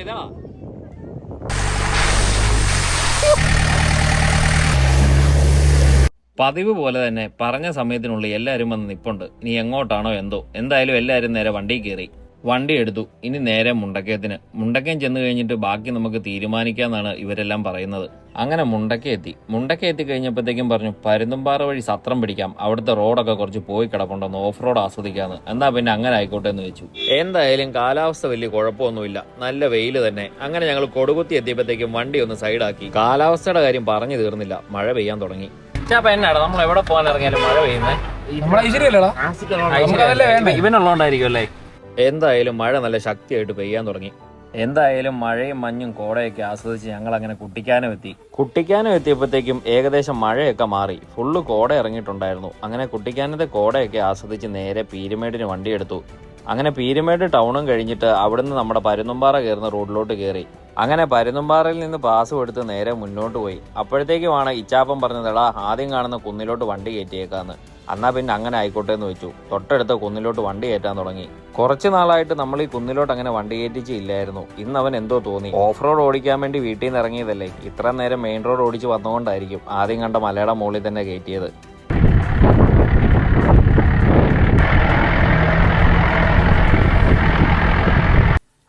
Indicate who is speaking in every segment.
Speaker 1: ഇതാണോ ഇതാണോ പതിവ് പോലെ തന്നെ പറഞ്ഞ സമയത്തിനുള്ളിൽ എല്ലാവരും വന്ന് നിപ്പുണ്ട്. നീ എങ്ങോട്ടാണോ എന്തോ. എന്തായാലും എല്ലാവരും നേരെ വണ്ടി കയറി വണ്ടി എടുത്തു. ഇനി നേരെ മുണ്ടക്കയത്തിന്. മുണ്ടക്കയം ചെന്ന് കഴിഞ്ഞിട്ട് ബാക്കി നമുക്ക് തീരുമാനിക്കാമെന്നാണ് ഇവരെല്ലാം പറയുന്നത്. അങ്ങനെ മുണ്ടക്ക എത്തി മുണ്ടക്ക എത്തി കഴിഞ്ഞപ്പോഴത്തേക്കും പറഞ്ഞു പരുന്തുംപാറ വഴി സത്രം പിടിക്കാം. അവിടുത്തെ റോഡൊക്കെ കുറച്ച് പോയി കിടപ്പുണ്ടെന്ന് ഓഫ് റോഡ് ആസ്വദിക്കാന്ന്. എന്നാ പിന്നെ അങ്ങനെ ആയിക്കോട്ടെ? എന്ന് വെച്ചു എന്തായാലും കാലാവസ്ഥ വലിയ കുഴപ്പമൊന്നുമില്ല. നല്ല വെയിൽ തന്നെ. അങ്ങനെ ഞങ്ങൾ കൊടുകുത്തി എത്തിയപ്പോഴത്തേക്കും വണ്ടി ഒന്ന് സൈഡാക്കി. കാലാവസ്ഥയുടെ കാര്യം പറഞ്ഞു തീർന്നില്ല. മഴ പെയ്യാൻ തുടങ്ങി. ചാപ്പ എന്നാടാ? നമ്മൾ എവിടെ പോകാൻ ഇറങ്ങിയാലും മഴ പെയ്യുന്നേ? ഇവനുള്ളതുകൊണ്ടായിരിക്കും അല്ലേ? എന്തായാലും മഴ നല്ല ശക്തിയായിട്ട് പെയ്യാൻ തുടങ്ങി. എന്തായാലും മഴയും മഞ്ഞും കോടയൊക്കെ ആസ്വദിച്ച് ഞങ്ങൾ അങ്ങനെ കുട്ടിക്കാനം എത്തി. കുട്ടിക്കാനം എത്തിയപ്പോഴത്തേക്കും ഏകദേശം മഴയൊക്കെ മാറി. ഫുള്ള് കോട ഇറങ്ങിയിട്ടുണ്ടായിരുന്നു. അങ്ങനെ കുട്ടിക്കാനത്തെ കോടയൊക്കെ ആസ്വദിച്ച് നേരെ പീരുമേടിന് വണ്ടിയെടുത്തു. അങ്ങനെ പീരുമേട് ടൗണും കഴിഞ്ഞിട്ട് അവിടുന്ന് നമ്മുടെ പരുന്നുംപാറ കയറുന്ന റോഡിലോട്ട് കയറി. അങ്ങനെ പരുന്നുംപാറയിൽ നിന്ന് പാസ് എടുത്ത് നേരെ മുന്നോട്ട് പോയി. അപ്പോഴത്തേക്കുമാണ് ഇച്ചാപ്പം പറഞ്ഞതെടാ ആദ്യം കാണുന്ന കുന്നിലോട്ട് വണ്ടി കയറ്റിയേക്കാന്ന്. എന്നാ പിന്നെ അങ്ങനെ ആയിക്കോട്ടെ എന്ന് വെച്ചു. തൊട്ടടുത്ത കുന്നിലോട്ട് വണ്ടി കയറ്റാൻ തുടങ്ങി. കുറച്ച് നാളായിട്ട് നമ്മൾ ഈ കുന്നിലോട്ട് അങ്ങനെ വണ്ടി കയറ്റിച്ചില്ലായിരുന്നു. ഇന്ന് അവൻ എന്തോ തോന്നി. ഓഫ് റോഡ് ഓടിക്കാൻ വേണ്ടി വീട്ടിൽ നിന്ന് ഇറങ്ങിയതല്ലേ? ഇത്ര നേരം മെയിൻ റോഡ് ഓടിച്ച് വന്നുകൊണ്ടായിരിക്കും ആദ്യം കണ്ട മലയുടെ മുകളിൽ തന്നെ കയറ്റിയത്.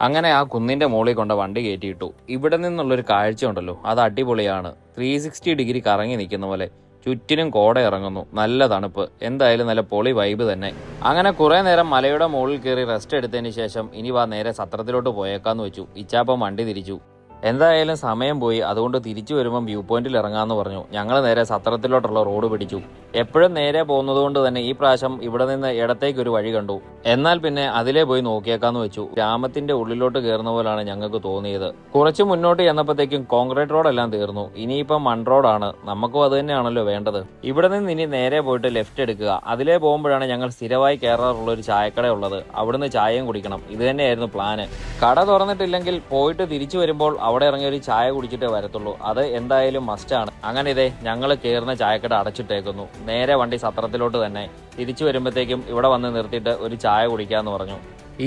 Speaker 1: അങ്ങനെ ആ കുന്നിന്റെ മുകളിൽ കൊണ്ട് വണ്ടി കയറ്റിയിട്ടു. ഇവിടെ നിന്നുള്ളൊരു കാഴ്ച ഉണ്ടല്ലോ അത് അടിപൊളിയാണ്. ത്രീ സിക്സ്റ്റി ഡിഗ്രി കറങ്ങി നിൽക്കുന്ന പോലെ. ചുറ്റിനും കോട ഇറങ്ങുന്നു. നല്ല തണുപ്പ്. എന്തായാലും നല്ല പൊളി വൈബ് തന്നെ. അങ്ങനെ കുറേ നേരം മലയുടെ മുകളിൽ കയറി റെസ്റ്റ് എടുത്തതിന് ശേഷം ഇനി വാ നേരെ സത്രത്തിലോട്ട് പോയേക്കാന്ന് വെച്ചു. ഇച്ചാപ്പം വണ്ടി തിരിച്ചു. എന്തായാലും സമയം പോയി. അതുകൊണ്ട് തിരിച്ചു വരുമ്പം വ്യൂ പോയിന്റിൽ ഇറങ്ങാന്ന് പറഞ്ഞു. ഞങ്ങൾ നേരെ സത്രത്തിലോട്ടുള്ള റോഡ് പിടിച്ചു. എപ്പോഴും നേരെ പോകുന്നത് കൊണ്ട് തന്നെ ഈ പ്രാവശ്യം ഇവിടെ നിന്ന് ഇടത്തേക്ക് ഒരു വഴി കണ്ടു. എന്നാൽ പിന്നെ അതിലെ പോയി നോക്കിയേക്കാന്ന് വെച്ചു. ഗ്രാമത്തിന്റെ ഉള്ളിലോട്ട് കയറുന്ന പോലാണ് ഞങ്ങൾക്ക് തോന്നിയത്. കുറച്ച് മുന്നോട്ട് ചെന്നപ്പോഴത്തേക്കും കോൺക്രീറ്റ് റോഡെല്ലാം തീർന്നു. ഇനിയിപ്പം മൺ റോഡാണ്. നമുക്കും അത് തന്നെയാണല്ലോ വേണ്ടത്. ഇവിടെ നിന്ന് ഇനി നേരെ പോയിട്ട് ലെഫ്റ്റ് എടുക്കുക. അതിലേ പോകുമ്പോഴാണ് ഞങ്ങൾ സ്ഥിരമായി കയറാറുള്ള ഒരു ചായക്കട ഉള്ളത്. അവിടുന്ന് ചായയും കുടിക്കണം. ഇത് തന്നെയായിരുന്നു പ്ലാന്. കട തുറന്നിട്ടില്ലെങ്കിൽ പോയിട്ട് തിരിച്ചു വരുമ്പോൾ അവിടെ ഇറങ്ങി ഒരു ചായ കുടിച്ചിട്ടേ വരത്തുള്ളൂ. അത് എന്തായാലും മസ്റ്റാണ് അങ്ങനെ ഇതേ ഞങ്ങൾ കയറുന്ന ചായക്കട അടച്ചിട്ടേക്കുന്നു. നേരെ വണ്ടി സത്രത്തിലോട്ട് തന്നെ. തിരിച്ചു വരുമ്പോഴത്തേക്കും ഇവിടെ വന്ന് നിർത്തിയിട്ട് ഒരു ചായ കുടിക്കാന്ന് പറഞ്ഞു.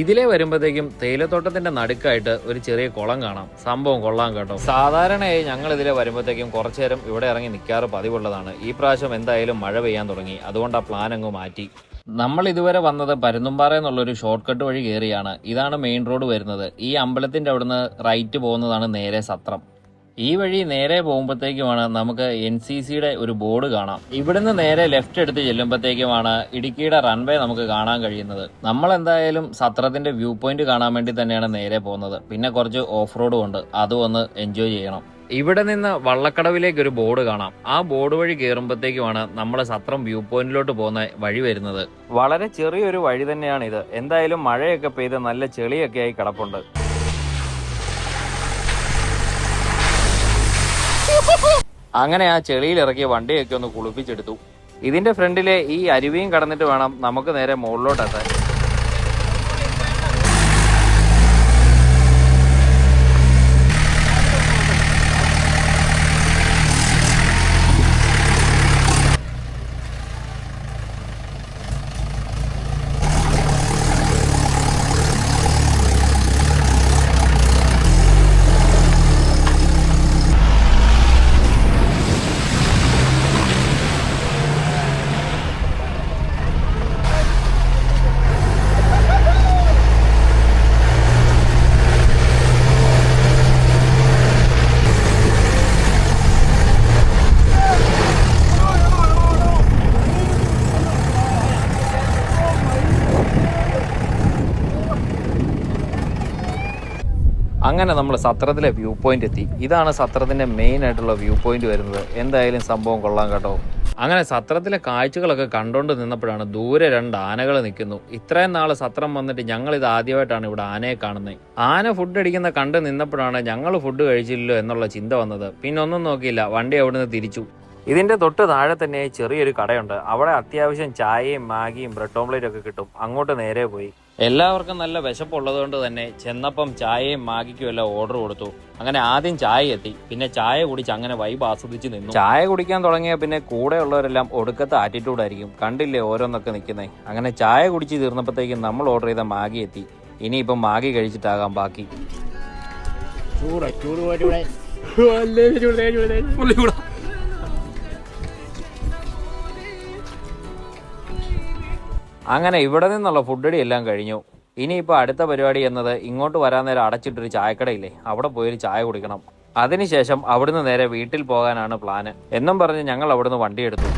Speaker 1: ഇതിലെ വരുമ്പോഴത്തേക്കും തേയിലത്തോട്ടത്തിന്റെ നടുക്കായിട്ട് ഒരു ചെറിയ കുളം കാണാം. സംഭവം കൊള്ളാം കേട്ടോ. സാധാരണയായി ഞങ്ങൾ ഇതിലെ വരുമ്പോഴത്തേക്കും കുറച്ചു നേരം ഇവിടെ ഇറങ്ങി നിൽക്കാറ് പതിവുള്ളതാണ്. ഈ പ്രാവശ്യം എന്തായാലും മഴ പെയ്യാൻ തുടങ്ങി. അതുകൊണ്ട് ആ പ്ലാൻ അങ്ങ് മാറ്റി. നമ്മൾ ഇതുവരെ വന്നത് പരുന്തുംപാറ എന്നുള്ളൊരു ഷോർട്ട് കട്ട് വഴി കയറിയാണ് ഇതാണ് മെയിൻ റോഡ് വരുന്നത്. ഈ അമ്പലത്തിന്റെ അവിടുന്ന് റൈറ്റ് പോകുന്നതാണ് നേരെ സത്രം. ഈ വഴി നേരെ പോകുമ്പോഴത്തേക്കുമാണ് നമുക്ക് എൻ സി സിയുടെ ഒരു ബോർഡ് കാണാം. ഇവിടുന്ന് നേരെ ലെഫ്റ്റ് എടുത്ത് ചെല്ലുമ്പോഴത്തേക്കുമാണ് ഇടുക്കിയുടെ റൺവേ നമുക്ക് കാണാൻ കഴിയുന്നത്. നമ്മൾ എന്തായാലും സത്രത്തിന്റെ വ്യൂ പോയിന്റ് കാണാൻ വേണ്ടി തന്നെയാണ് നേരെ പോകുന്നത്. പിന്നെ കുറച്ച് ഓഫ് റോഡും ഉണ്ട്. അതും ഒന്ന് എൻജോയ് ചെയ്യണം. ഇവിടെ നിന്ന് വള്ളക്കടവിലേക്ക് ഒരു ബോർഡ് കാണാം. ആ ബോർഡ് വഴി കയറുമ്പോഴത്തേക്കുമാണ് നമ്മുടെ സത്രം വ്യൂ പോയിന്റിലോട്ട് പോകുന്ന വഴി വരുന്നത്. വളരെ ചെറിയൊരു വഴി തന്നെയാണ് ഇത്. എന്തായാലും മഴയൊക്കെ പെയ്ത് നല്ല ചെളിയൊക്കെ ആയി കിടപ്പുണ്ട്. അങ്ങനെ ആ ചെളിയിൽ ഇറക്കിയ വണ്ടിയൊക്കെ ഒന്ന് കുളിപ്പിച്ചെടുത്തു. ഇതിന്റെ ഫ്രണ്ടിലെ ഈ അരുവിയും കടന്നിട്ട് വേണം നമുക്ക് നേരെ മുകളിലോട്ട് എത്താൻ അങ്ങനെ നമ്മൾ സത്രത്തിലെ വ്യൂ പോയിന്റ് എത്തി. ഇതാണ് സത്രത്തിന്റെ മെയിൻ ആയിട്ടുള്ള വ്യൂ പോയിന്റ് വരുന്നത്. എന്തായാലും സംഭവം കൊള്ളാം കേട്ടോ. അങ്ങനെ സത്രത്തിലെ കാഴ്ചകളൊക്കെ കണ്ടുകൊണ്ട് നിന്നപ്പോഴാണ് ദൂരെ രണ്ട് ആനകൾ നിൽക്കുന്നു. ഇത്രയും നാൾ സത്രം വന്നിട്ട് ഞങ്ങൾ ഇത് ആദ്യമായിട്ടാണ് ഇവിടെ ആനയെ കാണുന്നത്. ആന ഫുഡ് അടിക്കുന്ന കണ്ട് നിന്നപ്പോഴാണ് ഞങ്ങൾ ഫുഡ് കഴിച്ചില്ലല്ലോ എന്നുള്ള ചിന്ത വന്നത്. പിന്നെ ഒന്നും നോക്കിയില്ല. വണ്ടി അവിടുന്ന് തിരിച്ചു. ഇതിന്റെ തൊട്ട് താഴെ തന്നെ ചെറിയൊരു കടയുണ്ട്. അവിടെ അത്യാവശ്യം ചായയും മാഗിയും ബ്രെഡ് ഓംലേറ്റും ഒക്കെ കിട്ടും. അങ്ങോട്ട് നേരെ പോയി. എല്ലാവർക്കും നല്ല വിശപ്പുള്ളത് കൊണ്ട് തന്നെ ചെന്നപ്പം ചായയും മാഗിക്കും എല്ലാം ഓർഡർ കൊടുത്തു. അങ്ങനെ ആദ്യം ചായ എത്തി. പിന്നെ ചായ കുടിച്ച് അങ്ങനെ വൈബ് ആസ്വദിച്ച് നിന്നു. ചായ കുടിക്കാൻ തുടങ്ങിയ പിന്നെ കൂടെ ഉള്ളവരെല്ലാം ഒടുക്കത്തെ ആറ്റിറ്റ്യൂഡ് ആയിരിക്കും. കണ്ടില്ലേ ഓരോന്നൊക്കെ നിൽക്കുന്നത് അങ്ങനെ ചായ കുടിച്ച് തീർന്നപ്പോഴത്തേക്കും നമ്മൾ ഓർഡർ ചെയ്ത മാഗി എത്തി. ഇനിയിപ്പം മാഗി കഴിച്ചിട്ടാകാം ബാക്കി.
Speaker 2: ചൂട് ചൂട്.
Speaker 1: അങ്ങനെ ഇവിടെ നിന്നുള്ള ഫുഡടി എല്ലാം കഴിഞ്ഞു. ഇനിയിപ്പോൾ അടുത്ത പരിപാടി എന്നത് ഇങ്ങോട്ട് വരാൻ നേരം അടച്ചിട്ടൊരു ചായക്കടയില്ലേ? അവിടെ പോയൊരു ചായ കുടിക്കണം. അതിനുശേഷം അവിടുന്ന് നേരെ വീട്ടിൽ പോകാനാണ് പ്ലാന് എന്നും പറഞ്ഞ് ഞങ്ങൾ അവിടുന്ന് വണ്ടിയെടുത്തു